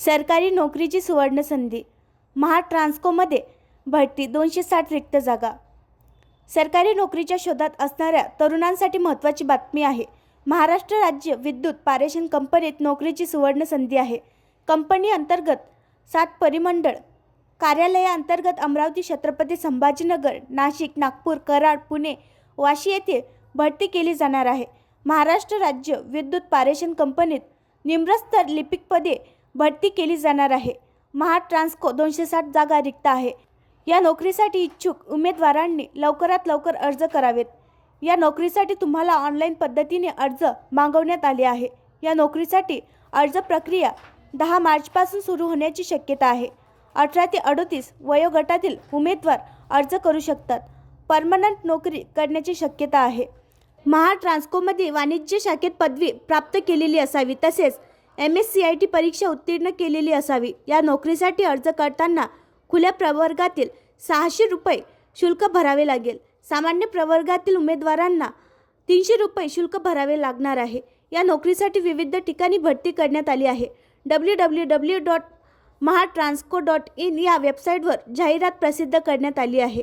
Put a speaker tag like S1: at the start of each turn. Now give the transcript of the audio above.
S1: सरकारी नोकरीची सुवर्णसंधी महाट्रान्सकोमध्ये भरती दोनशे साठ रिक्त जागा. सरकारी नोकरीच्या शोधात असणाऱ्या तरुणांसाठी महत्त्वाची बातमी आहे. महाराष्ट्र राज्य विद्युत पारेषण कंपनीत नोकरीची सुवर्ण संधी आहे. कंपनी अंतर्गत सात परिमंडळ. कार्यालयाअंतर्गत अमरावती छत्रपती संभाजीनगर नाशिक नागपूर कराड पुणे वाशी येथे भरती केली जाणार आहे. महाराष्ट्र राज्य विद्युत पारेषण कंपनीत निम्रस्तर लिपिकपदे भरती केली जाणार आहे. महाट्रान्सको दोनशे साठ जागा रिक्त आहे. या नोकरीसाठी इच्छुक उमेदवारांनी लवकरात लवकर अर्ज करावेत. या नोकरीसाठी तुम्हाला ऑनलाईन पद्धतीने अर्ज मागवण्यात आले आहे. या नोकरीसाठी अर्ज प्रक्रिया दहा मार्चपासून सुरू होण्याची शक्यता आहे. अठरा ते अडोतीस वयोगटातील उमेदवार अर्ज करू शकतात. परमनंट नोकरी करण्याची शक्यता आहे. महाट्रान्सकोमध्ये वाणिज्य शाखेत पदवी प्राप्त केलेली असावी तसेच M S C I T परीक्षा उत्तीर्ण केलेली असावी. या नोकरीसाठी अर्ज करताना खुल्या प्रवर्गातील सहाशे रुपये शुल्क भरावे लागेल. सामान्य प्रवर्गातील उमेदवारांना तीनशे रुपये शुल्क भरावे लागणार आहे. या नोकरीसाठी विविध ठिकाणी भरती करण्यात आली आहे. W W W dot Mahatransco dot in या वेबसाईटवर जाहिरात प्रसिद्ध करण्यात आली आहे.